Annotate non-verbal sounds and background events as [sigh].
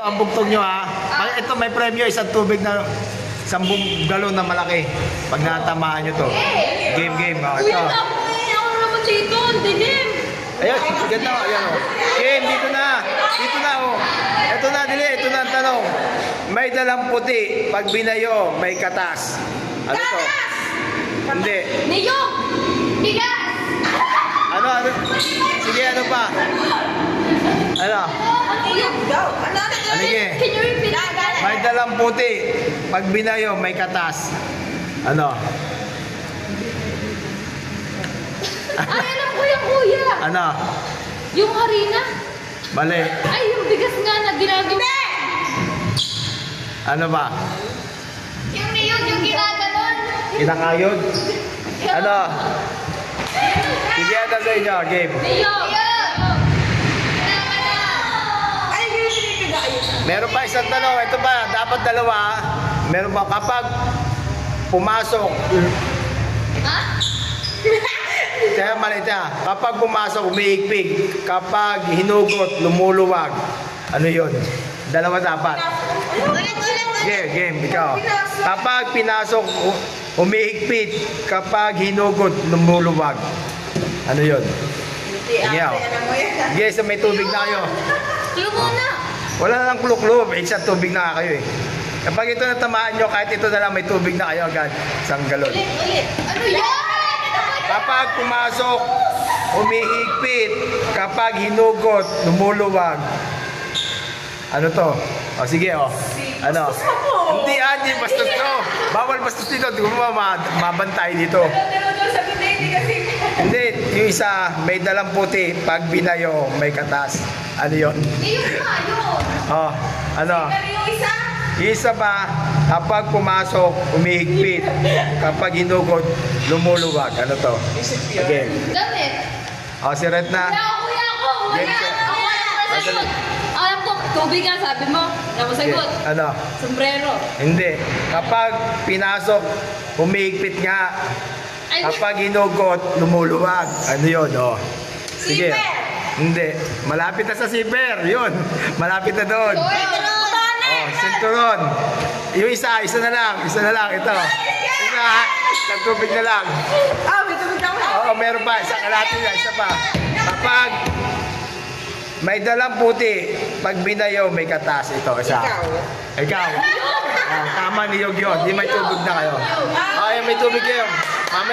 Ang bugtong nyo ha. Ay, Ito may premyo, isang tubig na sambung galon na malaki. Pag natamaan nyo to. Game, game. Oh, ito. ako ako naman dito. Ang dilim. Ayun, ganda. Ayan o. Game, dito na. Dito na o. Ito na, dili. Ito na ang tanong. May dalang puti. Pag binayo, may katas. Ano to? Hindi. Niyog! Bigas! Ano, ano? Sige, ano pa? Ano? Niyog! Ano sige? Can you repeat? May dalang puti. Pag binayo, may katas. Ano? Ay, alam ko yung kuya. Ano? Yung harina. Mali. Ay, yung bigas nga na ginagawa. Ano ba? Yung niyog, yung ginaganon. Kinakayod? Ano? Sige, ano sa inyo? Game. Niyog! Meron pa isang tanong. Ito ba? Dapat dalawa. Meron ba? Kapag pumasok, Ha? [laughs] kaya mali siya. Kapag pumasok, umiigpig. Kapag hinugot, lumuluwag. Ano yun? Dalawa dapat. Game, game, ikaw. Kapag pinasok, u- umihigpit. Kapag hinugot, lumuluwag. Ano oh. Sige, sa may tubig kayo. Tulo muna. Wala lang kluk-kluk. Eh, Isang tubig na kayo eh. Kapag ito natamaan nyo, kahit ito na lang may tubig na kayo agad. Isang galon. Ulit. Ano yan? Kapag pumasok, umihigpit. Kapag hinugot, lumuluwag. Ano to? O sige o. Ano? Hindi, Angie, bastos to. Bawal bastos dito. Hindi ko ma ma- mabantay dito. Hindi, yung isa, may dalang puti. Pag binayo, may katas. Ano yun? Niyog nga, yun. Oh, ano? Yung isa pa, kapag pumasok, umihigpit. Kapag hinugot, lumuluwag. Ano to? Again. Damit. O, si Red na. Kuya, kuya ako. Kuya. Ako ang nasagot. Alam ko, tubig nga sabi mo. Alam mo sagot. Ano? Sombrero. Hindi. Kapag pinasok, humihigpit nga. Kapag hinugot, lumuluwag. Ano yun? Oh. Sige. Hindi. Malapit na sa zipper. Yun. Malapit na doon. Oh, sinturon. Yung isa, isa na lang. Isa na lang. Ito. Isa. Isang tubig na lang. Oo, meron pa. Isa kalati na. Isa pa. Kapag may dalang puti, pag binayaw, may katas. Ito, isa. Ikaw. Oh, tama ni Yog yun. Di may tubig na kayo. Ay, may tubig kayo. Mamaya.